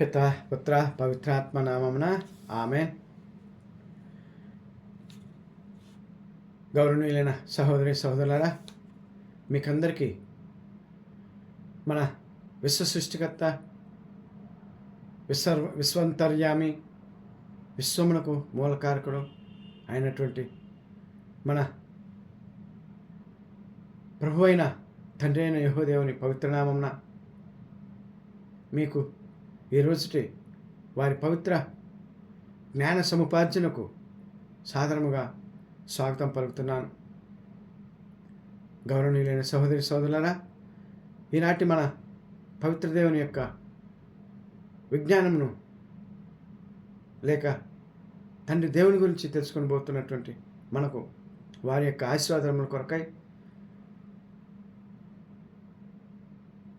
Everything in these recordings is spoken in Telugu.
పిత పుత్ర పవిత్రాత్మ నామమున ఆమె గౌరవనీయులైన సహోదరి సహోదరులారా మీకందరికీ మన విశ్వ సృష్టికర్త విశ్వ విశ్వంతర్యామి విశ్వమునకు మూలకారకుడు అయినటువంటి మన ప్రభు అయిన తండ్రి అయిన యహోదేవుని పవిత్రనామమున మీకు ఈ రోజుటి వారి పవిత్ర జ్ఞాన సముపార్జనకు సాధారణముగా స్వాగతం పలుకుతున్నాను. గౌరవనీయులైన సహోదరి సోదరులరా ఈనాటి మన పవిత్ర దేవుని యొక్క విజ్ఞానమును లేక తండ్రి దేవుని గురించి తెలుసుకొని పోతున్నటువంటి మనకు వారి యొక్క ఆశీర్వాదముల కొరకై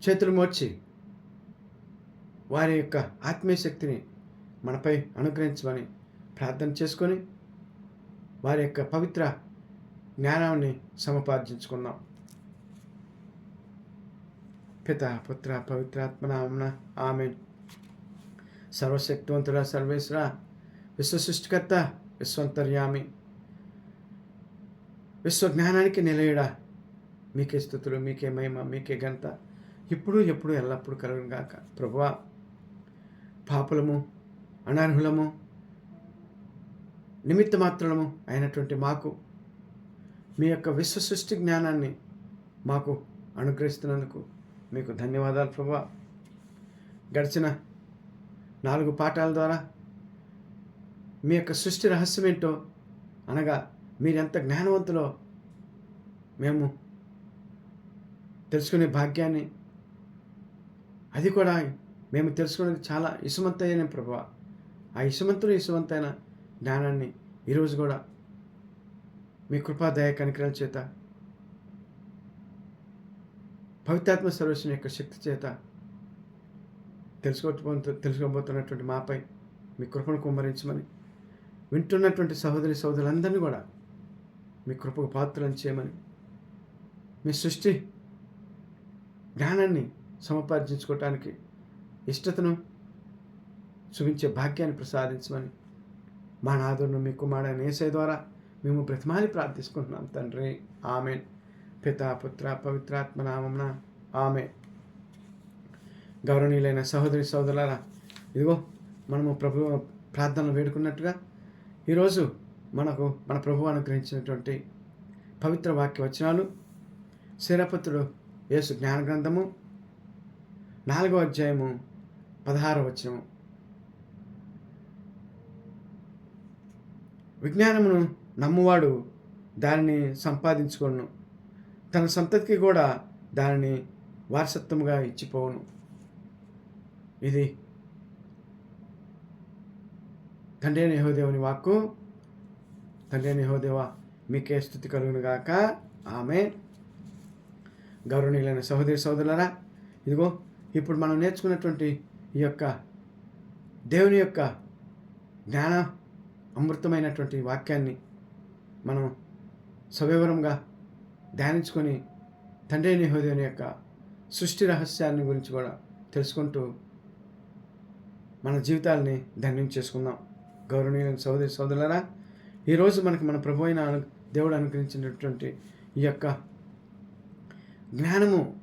చేతులు మోర్చి వారి యొక్క ఆత్మీయ శక్తిని మనపై అనుగ్రహించమని ప్రార్థన చేసుకొని వారి యొక్క పవిత్ర జ్ఞానాన్ని సముపార్జించుకుందాం. పిత పుత్ర పవిత్రాత్మనామన ఆమె సర్వశక్తివంతుడ సర్వేశ్వర విశ్వసృష్టికర్త విశ్వంతర్యామి. విశ్వ జ్ఞానానికి నిలయడా మీకే స్థుతులు మీకే మహిమ మీకే ఘనత. ఇప్పుడు ఎప్పుడు ఎల్లప్పుడూ కలుగును ప్రభువా పాపులము అనర్హులము నిమిత్త మాత్రము అయినటువంటి మాకు మీ యొక్క విశ్వ సృష్టి జ్ఞానాన్ని మాకు అనుగ్రహిస్తున్నందుకు మీకు ధన్యవాదాలు ప్రభా. గడిచిన నాలుగు పాఠాల ద్వారా మీ యొక్క సృష్టి రహస్యం ఏంటో అనగా మీరెంత జ్ఞానవంతులో మేము తెలుసుకునే భాగ్యాన్ని అది కూడా మేము తెలుసుకోవడానికి చాలా ఇసుమంతైన ప్రభా. ఆ ఇసుమంతుడు ఇసుమంతైన జ్ఞానాన్ని ఈరోజు కూడా మీ కృపాదయ కనికరాల చేత పవిత్రాత్మ సర్వేశ్వరుని యొక్క శక్తి చేత తెలుసుకోబో తెలుసుకోబోతున్నటువంటి మాపై మీ కృపను కుమ్మరించమని వింటున్నటువంటి సహోదరి సహోదరులందరినీ కూడా మీ కృపకు పాత్రలను చేయమని మీ సృష్టి జ్ఞానాన్ని సముపార్జించుకోవటానికి ఇష్టతను చూపించే భాగ్యాన్ని ప్రసాదించమని మా నాదును మీ కుమారుడైన ఏసై ద్వారా మేము బ్రతిమాలి ప్రార్థిసుకుంటున్నాం తండ్రి. ఆమె పిత పుత్ర పవిత్రాత్మ నామమున ఆమె గౌరవనీయులైన సహోదరి సహోదరులారా ఇదిగో మనము ప్రభు ప్రార్థనలు వేడుకున్నట్టుగా ఈరోజు మనకు మన ప్రభు అనుగ్రహించినటువంటి పవిత్ర వాక్య వచనాలు శిరపత్రుడు యేసు జ్ఞాన గ్రంథము నాలుగో అధ్యాయము పదహారవ వచనం. విజ్ఞానమును నమ్మువాడు దానిని సంపాదించుకోను తన సంతతికి కూడా దానిని వారసత్వముగా ఇచ్చిపోవును. ఇది తండ్రి యహోదేవుని వాక్కు. తండ్రి నేహోదేవ మీకే స్థుతి కలుగునుగాక. ఆమె గౌరవనీయులైన సహోదరి సహోదరులరా ఇదిగో ఇప్పుడు మనం నేర్చుకున్నటువంటి ఈ యొక్క దేవుని యొక్క జ్ఞాన అమృతమైనటువంటి వాక్యాన్ని మనం సవివరంగా ధ్యానించుకొని తండ్రి నిహోదేవుని యొక్క సృష్టి రహస్యాన్ని గురించి కూడా తెలుసుకుంటూ మన జీవితాలని ధన్యం చేసుకుందాం. గౌరవనీయులైన సోదరి సోదరులరా ఈరోజు మనకి మన ప్రభు అయిన దేవుడు అనుగ్రహించినటువంటి ఈ యొక్క జ్ఞానము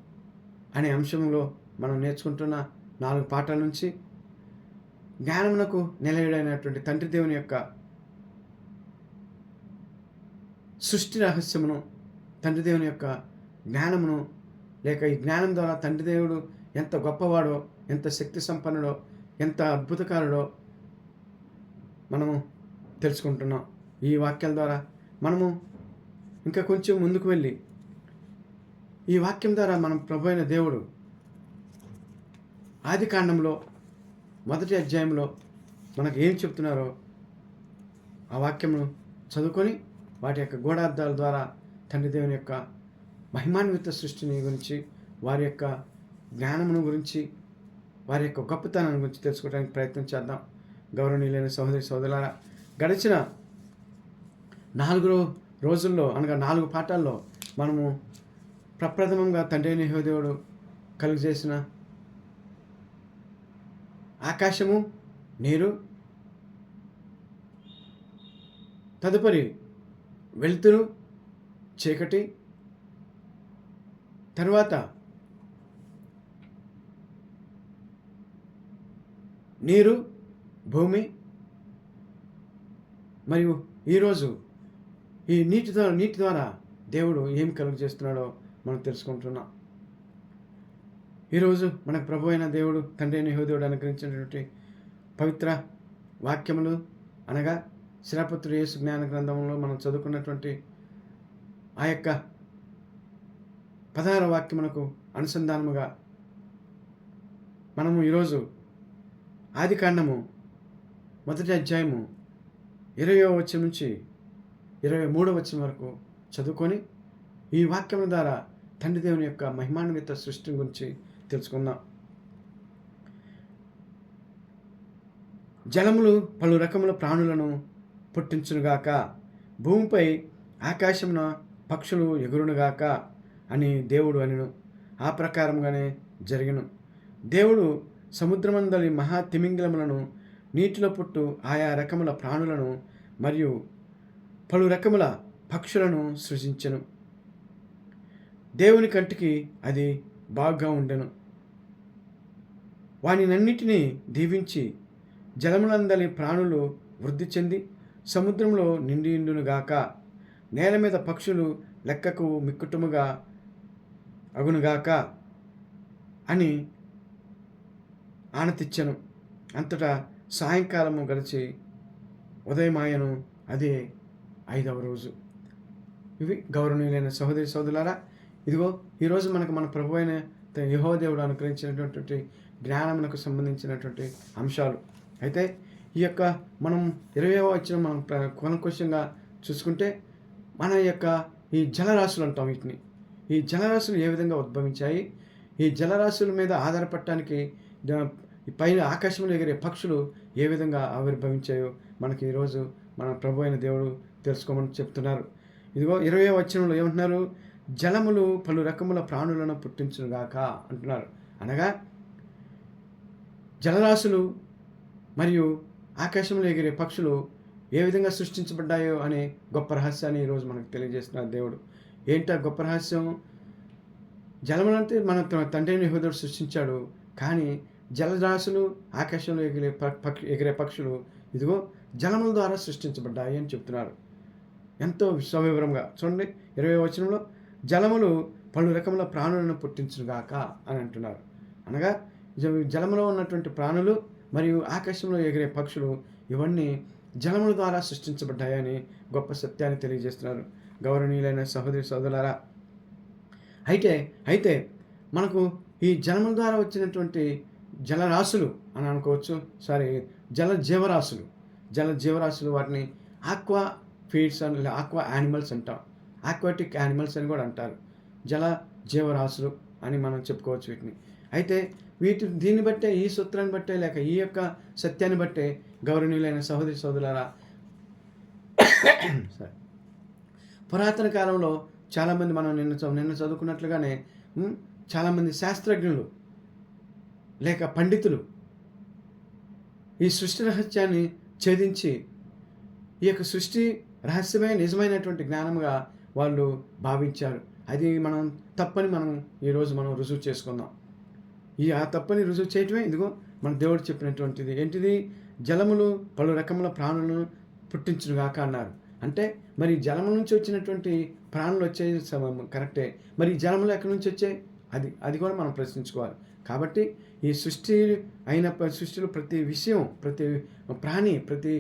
అనే అంశంలో మనం నేర్చుకుంటున్న నాలుగు పాఠాల నుంచి జ్ఞానమునకు నిలయుడైనటువంటి తండ్రి దేవుని యొక్క సృష్టి రహస్యమును తండ్రి దేవుని యొక్క జ్ఞానమును లేక ఈ జ్ఞానం ద్వారా తండ్రి దేవుడు ఎంత గొప్పవాడో ఎంత శక్తి సంపన్నుడో ఎంత అద్భుతకారుడో మనము తెలుసుకుంటున్నాం. ఈ వాక్యాల ద్వారా మనము ఇంకా కొంచెం ముందుకు వెళ్ళి ఈ వాక్యం ద్వారా మనం ప్రభు అయిన దేవుడు ఆది కాండంలో మొదటి అధ్యాయంలో మనకు ఏం చెప్తున్నారో ఆ వాక్యమును చదువుకొని వాటి యొక్క గోడార్థాల ద్వారా తండ్రి దేవుని యొక్క మహిమాన్విత సృష్టిని గురించి వారి యొక్క జ్ఞానమును గురించి వారి యొక్క గొప్పతనాన్ని గురించి తెలుసుకోవడానికి ప్రయత్నం చేద్దాం. గౌరవనీయులైన సహోదరి సోదరులారా గడిచిన నాలుగు రోజుల్లో అనగా నాలుగు పాఠాల్లో మనము ప్రప్రథమంగా తండ్రి నిహోదేవుడు కలుగజేసిన ఆకాశము నీరు. తదుపరి వెలుతురు చీకటి. తర్వాత నీరు భూమి. మరియు ఈరోజు ఈ నీటి ద్వారా నీటి ద్వారా దేవుడు ఏం కలుగు చేస్తున్నాడో మనం తెలుసుకుంటున్నాం. ఈరోజు మనకు ప్రభు అయిన దేవుడు తండ్రి అయిన యెహోవా అనుగ్రహించినటువంటి పవిత్ర వాక్యములు అనగా శిలాపుత్రుడు యేసు జ్ఞాన గ్రంథంలో మనం చదువుకున్నటువంటి ఆ యొక్క పదహార వాక్యమునకు అనుసంధానముగా మనము ఈరోజు ఆది కాండము మొదటి అధ్యాయము ఇరవయో వచ్చిన నుంచి ఇరవై మూడో వచ్చిన వరకు చదువుకొని ఈ వాక్యముల ద్వారా తండ్రి దేవుని యొక్క మహిమాన్విత సృష్టి గురించి తెలుసుకుందాం. జలములు పలు రకముల ప్రాణులను పుట్టించునుగాక భూమిపై ఆకాశమున పక్షులు ఎగురునుగాక అని దేవుడు అనిను. ఆ ప్రకారంగానే జరిగిను. దేవుడు సముద్రమందలి మహా తిమింగలములను నీటిలో పుట్టు ఆయా రకముల ప్రాణులను మరియు పలు రకముల పక్షులను సృజించను. దేవుని కంటికి అది బాగా ఉండెను. వానినన్నిటినీ దీవించి జలములందలి ప్రాణులు వృద్ధి చెంది సముద్రంలో నిండియుండునుగాక నేల మీద పక్షులు లెక్కకు మిక్కుటముగా అగునుగాక అని ఆనతిచ్చాను. అంతటా సాయంకాలము గడిచి ఉదయమాయను అదే ఐదవ రోజు. ఇవి గౌరవనీయులైన సహోదరి సోదరులారా ఇదిగో ఈరోజు మనకు మన ప్రభు అయిన యహోదేవుడు అనుగ్రహించినటువంటి జ్ఞానమునకు సంబంధించినటువంటి అంశాలు. అయితే ఈ యొక్క మనం ఇరవై వచ్చిన మనం కొనకోశంగా చూసుకుంటే మన యొక్క ఈ జలరాశులు అంటాం వీటిని. ఈ జలరాశులు ఏ విధంగా ఉద్భవించాయి? ఈ జలరాశుల మీద ఆధారపడటానికి పైన ఆకాశంలో ఎగిరే పక్షులు ఏ విధంగా ఆవిర్భవించాయో మనకి ఈరోజు మన ప్రభు అయిన దేవుడు తెలుసుకోమని చెప్తున్నారు. ఇదిగో ఇరవై వచనంలో ఏమంటున్నారు? జలములు పలు రకముల ప్రాణులను పుట్టించునుగాక అంటున్నారు. అనగా జలరాశులు మరియు ఆకాశంలో ఎగిరే పక్షులు ఏ విధంగా సృష్టించబడ్డాయో అనే గొప్ప రహస్యాన్ని ఈరోజు మనకు తెలియజేస్తున్నారు దేవుడు. ఏంటా గొప్ప రహస్యం? జలమనంతే మన తండ్రిని యెహోవాడు సృష్టించాడు కానీ జలరాశులు ఆకాశంలో ఎగిరే ప- పక్షి ఎగిరే పక్షులు ఇదిగో జలముల ద్వారా సృష్టించబడ్డాయి అని చెప్తున్నారు. ఎంతో విశ్వవివరంగా చూడండి ఇరవై వచనంలో జలములు పలు రకముల ప్రాణులను పుట్టించుగాక అని అంటున్నారు. అనగా జలములో ఉన్నటువంటి ప్రాణులు మరియు ఆకాశంలో ఎగిరే పక్షులు ఇవన్నీ జలముల ద్వారా సృష్టించబడ్డాయని గొప్ప సత్యాన్ని తెలియజేస్తున్నారు. గౌరవనీయులైన సహోదరి సోదరులారా అయితే అయితే మనకు ఈ జలముల ద్వారా వచ్చినటువంటి జలరాశులు అని అనుకోవచ్చు. సారీ జల జీవరాశులు జల జీవరాశులు వాటిని ఆక్వా ఫీడ్స్ అని ఆక్వా యానిమల్స్ అంటాం. ఆక్వాటిక్ యానిమల్స్ అని కూడా అంటారు. జల జీవరాశులు అని మనం చెప్పుకోవచ్చు వీటిని. అయితే వీటి దీన్ని బట్టే ఈ సూత్రాన్ని బట్టే లేక ఈ యొక్క సత్యాన్ని బట్టే గౌరవనీయులైన సహోదరి సోదరులారా పురాతన కాలంలో చాలామంది మనం నిన్న నిన్న చదువుకున్నట్లుగానే చాలామంది శాస్త్రజ్ఞులు లేక పండితులు ఈ సృష్టి రహస్యాన్ని ఛేదించి ఈ యొక్క సృష్టి రహస్యమే నిజమైనటువంటి జ్ఞానముగా వాళ్ళు భావించారు. అది మనం తప్పని మనం ఈరోజు మనం రుజువు చేసుకుందాం. ఈ ఆ తప్పని రుజువు చేయటమే ఇదిగో మన దేవుడు చెప్పినటువంటిది. ఏంటిది? జలములు పలు రకముల ప్రాణులను పుట్టించునుగాక అన్నారు. అంటే మరి జలము నుంచి వచ్చినటువంటి ప్రాణులు వచ్చే కరెక్టే. మరి ఈ జలములు ఎక్కడి నుంచి వచ్చాయి? అది అది కూడా మనం ప్రశ్నించుకోవాలి. కాబట్టి ఈ సృష్టి అయిన సృష్టిలో ప్రతి విషయం ప్రతి ప్రాణి ప్రతి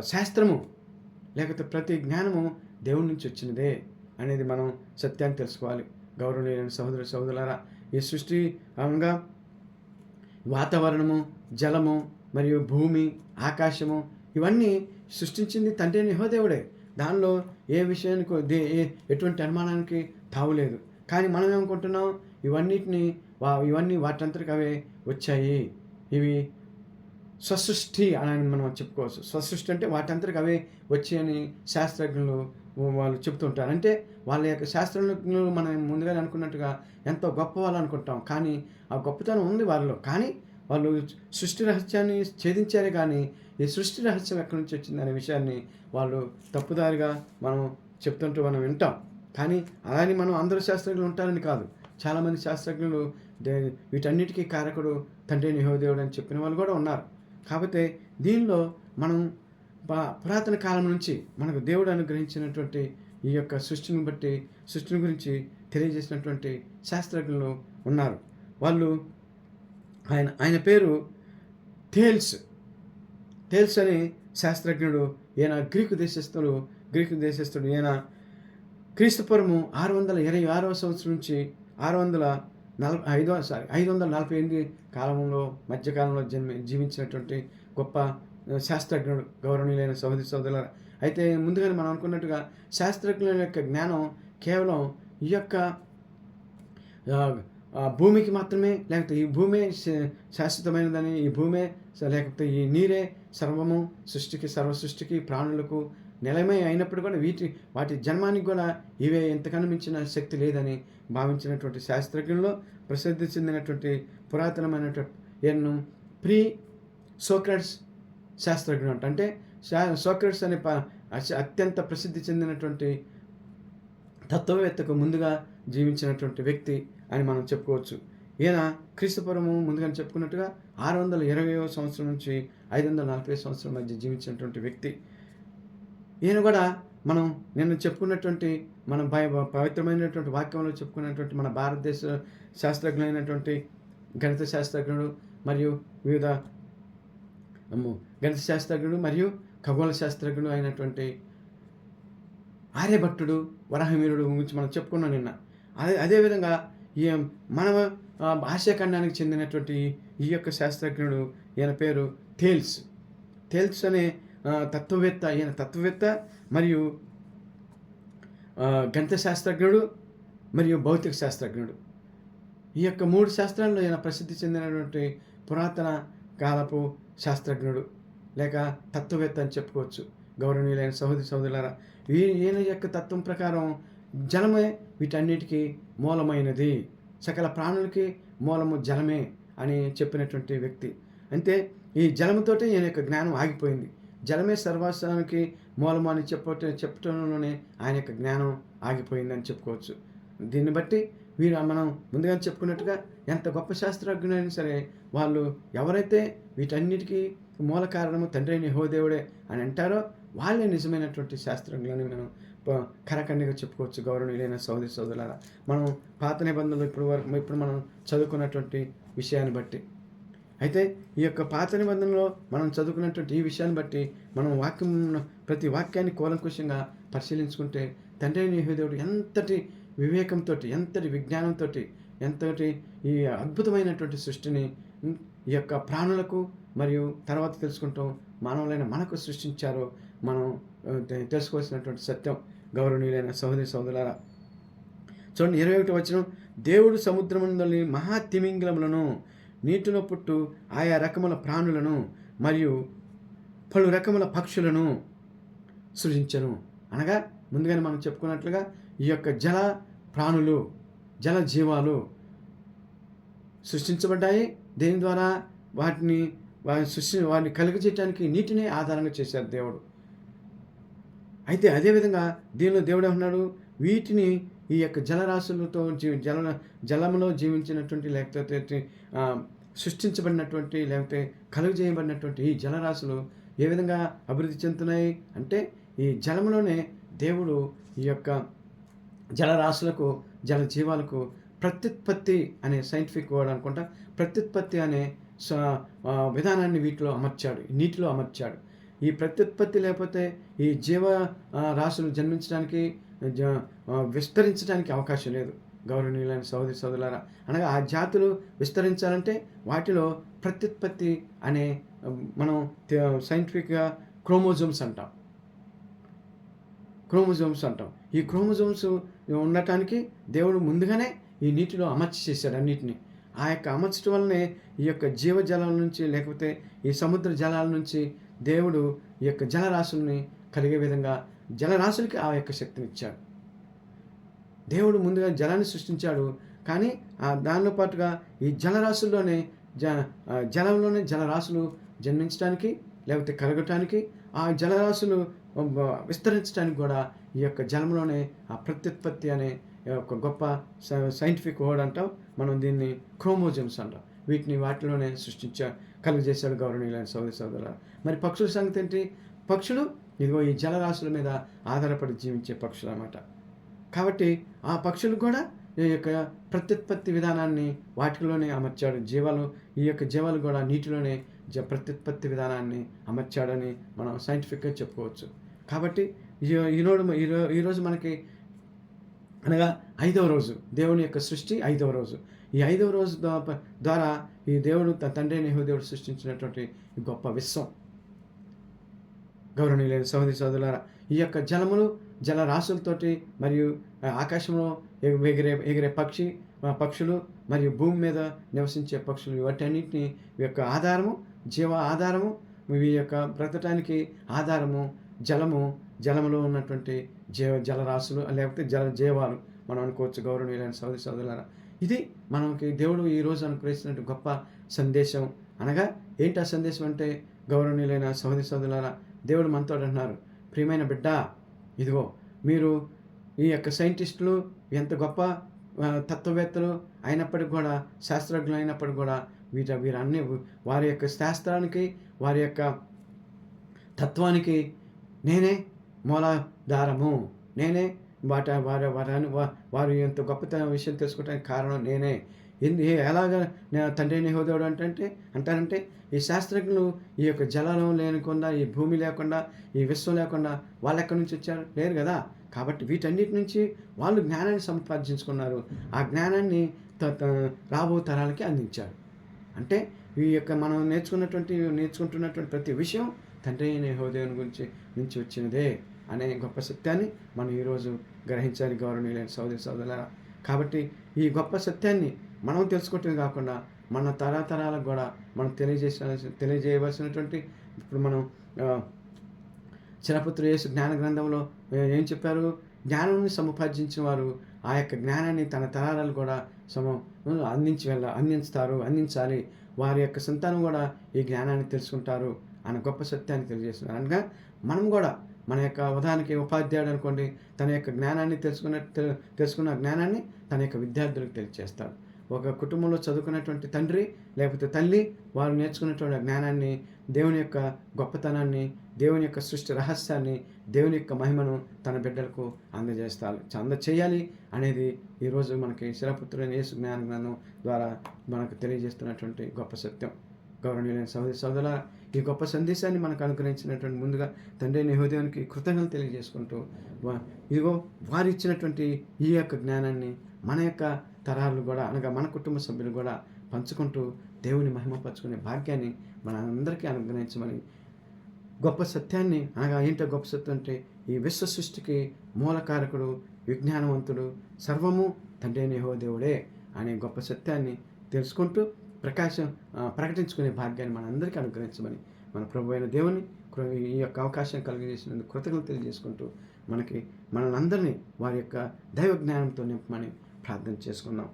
శాస్త్రము లేకపోతే ప్రతి జ్ఞానము దేవుడి నుంచి వచ్చినదే అనేది మనం సత్యాన్ని తెలుసుకోవాలి. గౌరవనీయులైన సహోదర సహోదరులారా ఈ సృష్టి అనగా వాతావరణము జలము మరియు భూమి ఆకాశము ఇవన్నీ సృష్టించింది తండ్రి యహోదేవుడే. దానిలో ఏ విషయానికి దే ఏ- ఎటువంటి అనుమానానికి తావులేదు కానీ మనం ఏమనుకుంటున్నాం? ఇవన్నిటిని వా ఇవన్నీ వాటంతటికి అవే వచ్చాయి. ఇవి స్వసృష్టి అని మనం చెప్పుకోవచ్చు. స్వసృష్టి అంటే వాటంతటికి అవే వచ్చాయని శాస్త్రజ్ఞులు వాళ్ళు చెప్తుంటారు అంటే వాళ్ళ యొక్క శాస్త్రజ్ఞులు మనం ముందుగానే అనుకున్నట్టుగా ఎంతో గొప్ప వాళ్ళు అనుకుంటాం. కానీ ఆ గొప్పతనం ఉంది వాళ్ళలో కానీ వాళ్ళు సృష్టి రహస్యాన్ని ఛేదించారే కానీ ఈ సృష్టి రహస్యం ఎక్కడి నుంచి వచ్చింది అనే విషయాన్ని వాళ్ళు తప్పుదారిగా మనం చెప్తుంటూ మనం వింటాం. కానీ అలానే మనం అందరూ శాస్త్రజ్ఞులు ఉంటారని కాదు. చాలామంది శాస్త్రజ్ఞులు దే- వీటన్నిటికీ కారకుడు తండ్రి నిహోదేవుడు అని చెప్పిన వాళ్ళు కూడా ఉన్నారు. కాకపోతే దీనిలో మనం పురాతన కాలం నుంచి మనకు దేవుడు అనుగ్రహించినటువంటి ఈ యొక్క సృష్టిని బట్టి సృష్టిని గురించి తెలియజేసినటువంటి శాస్త్రజ్ఞులు ఉన్నారు. వాళ్ళు ఆయన ఆయన పేరు థేల్స్ థేల్స్ అనే శాస్త్రజ్ఞుడు ఈయన గ్రీకు దేశస్థుడు గ్రీకు దేశస్థుడు ఈయన క్రీస్తుపూర్వము ఆరు వందల ఇరవై ఆరవ సంవత్సరం నుంచి ఆరు వందల నలభై ఐదో సారీ ఐదు వందల నలభై ఎనిమిది కాలంలో మధ్యకాలంలో జన్మి జీవించినటువంటి గొప్ప శాస్త్రజ్ఞుడు గౌరవనీయులైన సహోదరి సోదరుల అయితే ముందుగానే మనం అనుకున్నట్టుగా శాస్త్రజ్ఞుల యొక్క జ్ఞానం కేవలం ఈ యొక్క భూమికి మాత్రమే లేకపోతే ఈ భూమే శా- శాశ్వతమైనదని ఈ భూమే లేకపోతే ఈ నీరే సర్వము సృష్టికి సర్వ సృష్టికి ప్రాణులకు నిలయమై అయినప్పుడు కూడా వీటి వాటి జన్మానికి కూడా ఇవే ఎంతకన్నా మించిన శక్తి లేదని భావించినటువంటి శాస్త్రజ్ఞుల్లో ప్రసిద్ధి చెందినటువంటి పురాతనమైనటువంటి ఎన్ను ప్రీ సోక్రట్స్ శాస్త్రజ్ఞుడు అంట. అంటే శా- సోక్రట్స్ అనే ప- అత్యంత ప్రసిద్ధి చెందినటువంటి తత్వవేత్తకు ముందుగా జీవించినటువంటి వ్యక్తి అని మనం చెప్పుకోవచ్చు. ఈయన క్రీస్తుపురము ముందుగా చెప్పుకున్నట్టుగా ఆరు వందల ఇరవయో సంవత్సరం నుంచి ఐదు వందల నలభై సంవత్సరం మధ్య జీవించినటువంటి వ్యక్తి. ఈయన కూడా మనం నిన్న చెప్పుకున్నటువంటి మన భయ పవిత్రమైనటువంటి వాక్యంలో చెప్పుకున్నటువంటి మన భారతదేశ శాస్త్రజ్ఞులైనటువంటి గణిత శాస్త్రజ్ఞుడు మరియు వివిధ గణిత శాస్త్రజ్ఞుడు మరియు ఖగోళ శాస్త్రజ్ఞుడు అయినటువంటి ఆర్యభట్టుడు వరహమీరుడు గురించి మనం చెప్పుకున్నాం నిన్న. అదే అదేవిధంగా ఈ మన ఆ, ఖండానికి చెందినటువంటి ఈ యొక్క శాస్త్రజ్ఞుడు ఈయన పేరు థేల్స్ థేల్స్ అనే తత్వవేత్త ఈయన తత్వవేత్త మరియు గణిత శాస్త్రజ్ఞుడు మరియు భౌతిక శాస్త్రజ్ఞుడు. ఈ యొక్క మూడు శాస్త్రాల్లో ఈయన ప్రసిద్ధి చెందినటువంటి పురాతన కాలపు శాస్త్రజ్ఞుడు. లేక తత్వవేత్త అని చెప్పుకోవచ్చు. గౌరవనీయులైన సహోదరి సహోదరులారా ఈ ఈయన యొక్క తత్వం ప్రకారం జలమే వీటన్నిటికీ మూలమైనది. సకల ప్రాణులకి మూలము జలమే అని చెప్పినటువంటి వ్యక్తి. అంతే ఈ జలముతోటే ఈయన యొక్క జ్ఞానం ఆగిపోయింది. జలమే సర్వస్వానికి మూలము అని చెప్పటం చెప్పటంలోనే ఆయన యొక్క జ్ఞానం ఆగిపోయిందని చెప్పుకోవచ్చు. దీన్ని బట్టి వీరు మనం ముందుగా చెప్పుకున్నట్టుగా ఎంత గొప్ప శాస్త్రజ్ఞులైనా సరే వాళ్ళు ఎవరైతే వీటన్నిటికీ మూల కారణము తండ్రి అయిన యెహోవాదేవుడే అని అంటారో వాళ్ళే నిజమైనటువంటి శాస్త్రజ్ఞులని మనం కరకండిగా చెప్పుకోవచ్చు. గౌరవనీయులైన సోదరి సోదరులారా మనం పాత నిబంధనలు ఇప్పుడు వరకు ఇప్పుడు మనం చదువుకున్నటువంటి విషయాన్ని బట్టి. అయితే ఈ యొక్క పాత నిబంధనలో మనం చదువుకున్నటువంటి ఈ విషయాన్ని బట్టి మనం వాక్యం ప్రతి వాక్యాన్ని కూలంకుషంగా పరిశీలించుకుంటే తండ్రి అయిన యెహోవాదేవుడు ఎంతటి వివేకంతో ఎంతటి విజ్ఞానంతో ఎంతటి ఈ అద్భుతమైనటువంటి సృష్టిని ఈ యొక్క ప్రాణులకు మరియు తర్వాత తెలుసుకుంటాం మానవులైన మనకు సృష్టించారో మనం తెలుసుకోవాల్సినటువంటి సత్యం గౌరవనీయులైన సహోదరి సోదరులారా చూడండి ఇరవై ఒకటి వచ్చిన దేవుడు సముద్రములోని మహా తిమింగలములను నీటిలో పుట్టు ఆయా రకముల ప్రాణులను మరియు పలు రకముల పక్షులను సృజించను. అనగా ముందుగానే మనం చెప్పుకున్నట్లుగా ఈ యొక్క జల ప్రాణులు జల జీవాలు సృష్టించబడ్డాయి. దేని ద్వారా? వాటిని వారి సృష్టి వారిని కలుగజేయటానికి నీటినే ఆధారంగా చేశారు దేవుడు. అయితే అదేవిధంగా దీనిలో దేవుడు ఏమన్నాడు వీటిని ఈ యొక్క జలరాశులతో జీవి జల జలంలో జీవించినటువంటి లేకపోతే సృష్టించబడినటువంటి లేకపోతే కలుగజేయబడినటువంటి ఈ జలరాశులు ఏ విధంగా అభివృద్ధి చెందుతున్నాయి? అంటే ఈ జలంలోనే దేవుడు ఈ యొక్క జలరాశులకు జల జీవాలకు ప్రత్యుత్పత్తి అనే సైంటిఫిక్ వర్డ్ అనుకుంటా. ప్రత్యుత్పత్తి అనే స- విధానాన్ని వీటిలో అమర్చాడు నీటిలో అమర్చాడు. ఈ ప్రత్యుత్పత్తి లేకపోతే ఈ జీవ రాశులు జన్మించడానికి జ- విస్తరించడానికి అవకాశం లేదు. గౌరవనీయులైన సోదరి సోదరులారా అనగా ఆ జాతులు విస్తరించాలంటే వాటిలో ప్రత్యుత్పత్తి అనే మనం సైంటిఫిక్గా క్రోమోజోమ్స్ అంటాం. క్రోమోజోమ్స్ అంటాం. ఈ క్రోమోజోమ్స్ ఉండటానికి దేవుడు ముందుగానే ఈ నీటిలో అమర్చి చేశాడు అన్నిటిని. ఆ యొక్క అమర్చడం వల్లనే ఈ యొక్క జీవజలాల నుంచి లేకపోతే ఈ సముద్ర జలాల నుంచి దేవుడు ఈ యొక్క జలరాశుల్ని కలిగే విధంగా జలరాశులకి ఆ యొక్క శక్తిని ఇచ్చాడు. దేవుడు ముందుగా జలాన్ని సృష్టించాడు. కానీ ఆ దానిలో పాటుగా ఈ జలరాశుల్లోనే జ జలంలోనే జలరాశులు జన్మించడానికి లేకపోతే కలగటానికి ఆ జలరాశులు విస్తరించడానికి కూడా ఈ యొక్క జన్మలోనే ఆ ప్రత్యుత్పత్తి అనే ఒక గొప్ప సైంటిఫిక్ వర్డ్ అంటాం. మనం దీన్ని క్రోమోజమ్స్ అంటాం. వీటిని వాటిలోనే సృష్టించా కలుగజేశాడు గౌరవనీయులైన సోదరి సోదరుల మరి పక్షుల సంగతి ఏంటి? పక్షులు ఇదిగో ఈ జలరాశుల మీద ఆధారపడి జీవించే పక్షులు అన్నమాట. కాబట్టి ఆ పక్షులు కూడా ఈ యొక్క ప్రత్యుత్పత్తి విధానాన్ని వాటిలోనే అమర్చాడు. జీవాలు ఈ యొక్క జీవాలు కూడా నీటిలోనే జ ప్రత్యుత్పత్తి విధానాన్ని అమర్చాడని మనం సైంటిఫిక్గా చెప్పుకోవచ్చు. కాబట్టి ఈ ఈరోజు ఈరో ఈరోజు మనకి అనగా ఐదవ రోజు దేవుని యొక్క సృష్టి ఐదవ రోజు. ఈ ఐదవ రోజు ద్వారా ఈ దేవుడు తన తండ్రి అయిన దేవుడు సృష్టించినటువంటి గొప్ప విశ్వం. గౌరవనీయులైన సహోదరి సోదరులారా ఈ యొక్క జలములు జలరాశులతోటి మరియు ఆకాశంలో ఎగిరే ఎగిరే పక్షి పక్షులు మరియు భూమి మీద నివసించే పక్షులు వాటన్నిటిని ఈ యొక్క ఆధారము జీవ ఆధారము ఈ యొక్క బ్రతకటానికి ఆధారము జలము జలములో ఉన్నటువంటి జీవ జలరాశులు లేకపోతే జల జీవాలు మనం అనుకోవచ్చు గౌరవనీయులైన సోదరి సోదరులారా ఇది మనకి దేవుడు ఈరోజు అనుగ్రహిస్తున్న గొప్ప సందేశం. అనగా ఏంటి ఆ సందేశం అంటే గౌరవనీయులైన సహోదరి సోదరులారా దేవుడు మనతో అంటున్నారు ప్రియమైన బిడ్డ ఇదిగో మీరు ఈ యొక్క సైంటిస్టులు ఎంత గొప్ప తత్వవేత్తలు అయినప్పటికి కూడా శాస్త్రజ్ఞులు అయినప్పటికి కూడా వీట వీరన్ని వారి యొక్క శాస్త్రానికి వారి యొక్క తత్వానికి నేనే మూలాధారము. నేనే వాట వారి వారి వారు ఎంత గొప్పతనం విషయం తెలుసుకోవడానికి కారణం నేనే. ఎందు ఎలాగ నేను తండ్రి నిహోదేవుడు అంటే అంటారంటే ఈ శాస్త్రజ్ఞులు ఈ యొక్క జలం లేకుండా ఈ భూమి లేకుండా ఈ విశ్వం లేకుండా వాళ్ళు ఎక్కడి నుంచి వచ్చారు? లేరు కదా. కాబట్టి వీటన్నిటి నుంచి వాళ్ళు జ్ఞానాన్ని సంపాదించుకున్నారు. ఆ జ్ఞానాన్ని త- త- రాబో తరాలకి అందించారు. అంటే ఈ యొక్క మనం నేర్చుకున్నటువంటి నేర్చుకుంటున్నటువంటి ప్రతి విషయం తండ్రి అయిన హోదేవుని గురించి నుంచి వచ్చినదే. అనే గొప్ప సత్యాన్ని మనం ఈరోజు గ్రహించాలి గౌరవనీయులైన సోదరి సోదరులారా. కాబట్టి ఈ గొప్ప సత్యాన్ని మనం తెలుసుకోవటమే కాకుండా మన తరతరాలకు కూడా మనం తెలియజేసిన తెలియజేయవలసినటువంటి ఇప్పుడు మనం ఆ, చిరపుత్ర యేసు జ్ఞాన గ్రంథంలో ఏం చెప్పారు? జ్ఞానాన్ని సముపార్జించిన వారు ఆ యొక్క జ్ఞానాన్ని తన తరాలను కూడా సమ అందించి వెళ్ళ అందిస్తారు అందించాలి. వారి యొక్క సంతానం కూడా ఈ జ్ఞానాన్ని తెలుసుకుంటారు అనే గొప్ప సత్యాన్ని తెలియజేస్తున్నారు. అనగా మనం కూడా మన యొక్క ఉదాహరణకి ఉపాధ్యాయుడు అనుకోండి తన యొక్క జ్ఞానాన్ని తెలుసుకున్న తెలు- తెలుసుకున్న జ్ఞానాన్ని తన యొక్క విద్యార్థులకు తెలియజేస్తాడు ఒక కుటుంబంలో చదువుకున్నటువంటి తండ్రి లేకపోతే తల్లి వారు నేర్చుకున్నటువంటి జ్ఞానాన్ని దేవుని యొక్క గొప్పతనాన్ని దేవుని యొక్క సృష్టి రహస్యాన్ని దేవుని యొక్క మహిమను తన బిడ్డలకు అందజేస్తారు అందచేయాలి అనేది ఈరోజు మనకి శిరపుత్రుడైన యేసు జ్ఞాన ద్వారా మనకు తెలియజేస్తున్నటువంటి గొప్ప సత్యం. గౌరవనీయులైన సహోదరి సోదరుల ఈ గొప్ప సందేశాన్ని మనకు అనుగ్రహించినటువంటి ముందుగా తండ్రి నిహోదేవునికి కృతజ్ఞతలు తెలియజేసుకుంటూ వా- ఇదిగో వారు ఇచ్చినటువంటి ఈ యొక్క జ్ఞానాన్ని మన యొక్క తరాలు కూడా అనగా మన కుటుంబ సభ్యులు కూడా పంచుకుంటూ దేవుని మహిమపరచుకునే భాగ్యాన్ని మన అందరికీ అనుగ్రహించమని గొప్ప సత్యాన్ని అనగా ఏంటో గొప్ప సత్యం అంటే ఈ విశ్వ సృష్టికి మూలకారకుడు విజ్ఞానవంతుడు సర్వము తండ్రి నేహోదేవుడే దేవుడే అనే గొప్ప సత్యాన్ని తెలుసుకుంటూ ప్రకాశం ప్రకటించుకునే భాగ్యాన్ని మనందరికీ అనుగ్రహించమని మన ప్రభు అయిన దేవుని కృ- ఈ యొక్క అవకాశం కలిగజేసినందుకు కృతజ్ఞతలు తెలియజేసుకుంటూ మనకి మనల్ని వారి యొక్క దైవ జ్ఞానంతో నింపమని ప్రార్థన చేసుకుందాం.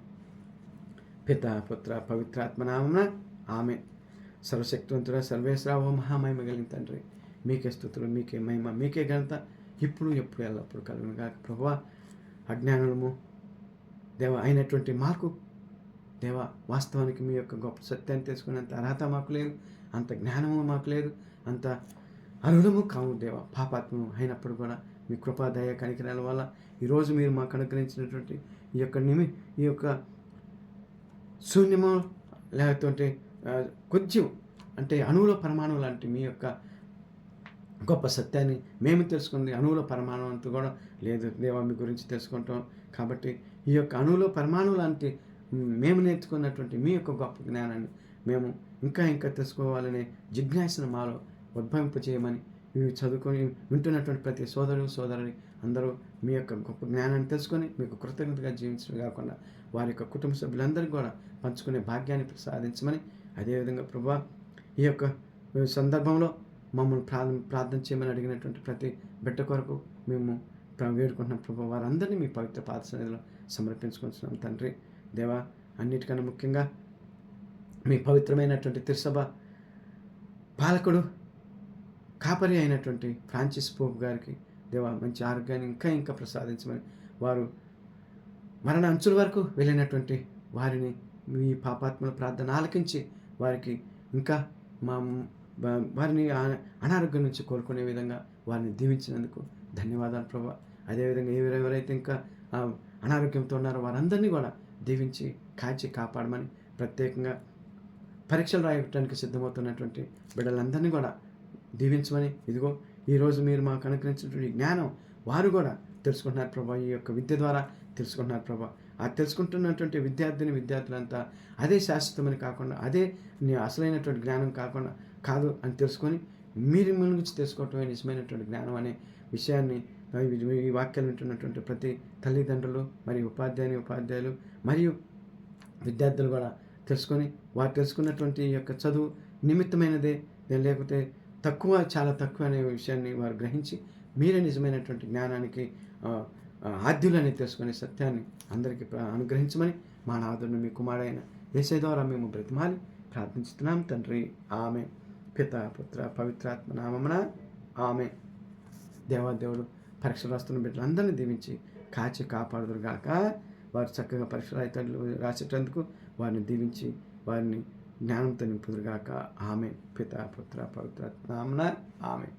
పిత పుత్ర పవిత్రాత్మనామన ఆమె సర్వశక్తివంతుడ సర్వేశ్వరావు మహామహిమ కలిగిన తండ్రి మీకే స్థుతులు మీకే మహిమ మీకే ఘనత ఇప్పుడు ఎప్పుడు ఎల్లప్పుడు కలుగును కాక ప్రభువ అజ్ఞానము దేవ అయినటువంటి మాకు దేవ వాస్తవానికి మీ యొక్క గొప్ప సత్యాన్ని తెలుసుకునేంత అర్హత మాకు లేదు అంత జ్ఞానము మాకు లేదు అంత అరుణము కావు దేవ. పాపాత్మము అయినప్పుడు కూడా మీ కృపాదయ కనికరాల వల్ల ఈరోజు మీరు మాకు అనుగ్రహించినటువంటి ఈ యొక్క నిమి ఈ యొక్క శూన్యము లేకపోతే కొంచెం అంటే అణువుల పరమాణువు లాంటి మీ యొక్క గొప్ప సత్యాన్ని మేము తెలుసుకుంది అణువుల పరమాణు అంత కూడా లేదు దేవా మీ గురించి తెలుసుకుంటాం. కాబట్టి ఈ యొక్క అణువులో పరమాణువు లాంటి మేము నేర్చుకున్నటువంటి మీ యొక్క గొప్ప జ్ఞానాన్ని మేము ఇంకా ఇంకా తెలుసుకోవాలనే జిజ్ఞాసను మాలో ఉద్భవింపజేయమని ఇవి చదువుకొని వింటున్నటువంటి ప్రతి సోదరుడు సోదరుని అందరూ మీ యొక్క గొప్ప జ్ఞానాన్ని తెలుసుకొని మీకు కృతజ్ఞతగా జీవించడం కాకుండా వారి యొక్క కుటుంబ సభ్యులందరికీ కూడా పంచుకునే భాగ్యాన్ని ప్రసాదించమని అదేవిధంగా ప్రభా ఈ యొక్క సందర్భంలో మమ్మల్ని ప్రార్థన ప్రార్థన చేయమని అడిగినటువంటి ప్రతి బిడ్డ కొరకు మేము వేడుకుంటున్నాం. ప్రభు వారందరినీ మీ పవిత్ర పాద సన్నిధిలో సమర్పించుకుంటున్నాం తండ్రి. దేవా అన్నిటికన్నా ముఖ్యంగా మీ పవిత్రమైనటువంటి తిరుసభ పాలకుడు కాపరి అయినటువంటి ఫ్రాన్సిస్ పోప్ గారికి దేవా మంచి ఆరోగ్యాన్ని ఇంకా ఇంకా ప్రసాదించమని వారు మరణ అంచుల వరకు వెళ్ళినటువంటి వారిని మీ పాపాత్మల ప్రార్థన ఆలకించి వారికి ఇంకా మా వారిని అనారోగ్యం నుంచి కోలుకునే విధంగా వారిని దీవించినందుకు ధన్యవాదాలు ప్రభా. అదేవిధంగా ఎవరెవరైతే ఇంకా అనారోగ్యంతో ఉన్నారో వారందరినీ కూడా దీవించి కాచి కాపాడమని ప్రత్యేకంగా పరీక్షలు రాయటానికి సిద్ధమవుతున్నటువంటి బిడ్డలందరినీ కూడా దీవించమని ఇదిగో ఈరోజు మీరు మాకు అనుగ్రహించినటువంటి జ్ఞానం వారు కూడా తెలుసుకుంటున్నారు ప్రభా ఈ యొక్క విద్య ద్వారా తెలుసుకుంటున్నారు ప్రభా. ఆ తెలుసుకుంటున్నటువంటి విద్యార్థిని విద్యార్థులంతా అదే శాశ్వతమని కాకుండా అదే నీ అసలైనటువంటి జ్ఞానం కాకుండా కాదు అని తెలుసుకొని మీరు మీ నుంచి తెలుసుకోవటమే నిజమైనటువంటి జ్ఞానం అనే విషయాన్ని ఈ- వాక్యాలు వింటున్నటువంటి ప్రతి తల్లిదండ్రులు మరియు ఉపాధ్యాయుని ఉపాధ్యాయులు మరియు విద్యార్థులు కూడా తెలుసుకొని వారు తెలుసుకున్నటువంటి యొక్క చదువు నిమిత్తమైనదే లేకపోతే తక్కువ చాలా తక్కువ అనే విషయాన్ని వారు గ్రహించి మీరే నిజమైనటువంటి జ్ఞానానికి ఆద్యులని తెలుసుకునే సత్యాన్ని అందరికీ అనుగ్రహించమని మా నాదుడు మీ కుమారుడైన ఏసై ద్వారా మేము బ్రతిమాలి ప్రార్థించుతున్నాం తండ్రి. ఆమె పిత పుత్ర పవిత్రాత్మ నామమున ఆమె దేవాదేవుడు పరీక్షలు రాస్తున్న బిడ్డలందరినీ దీవించి కాచి కాపాడుదురుగాక వారు చక్కగా పరీక్షలు రైతులు రాసేటందుకు వారిని దీవించి వారిని జ్ఞానంతో నింపుదురుగాక ఆమె పిత పుత్ర పవిత్ర నామన ఆమె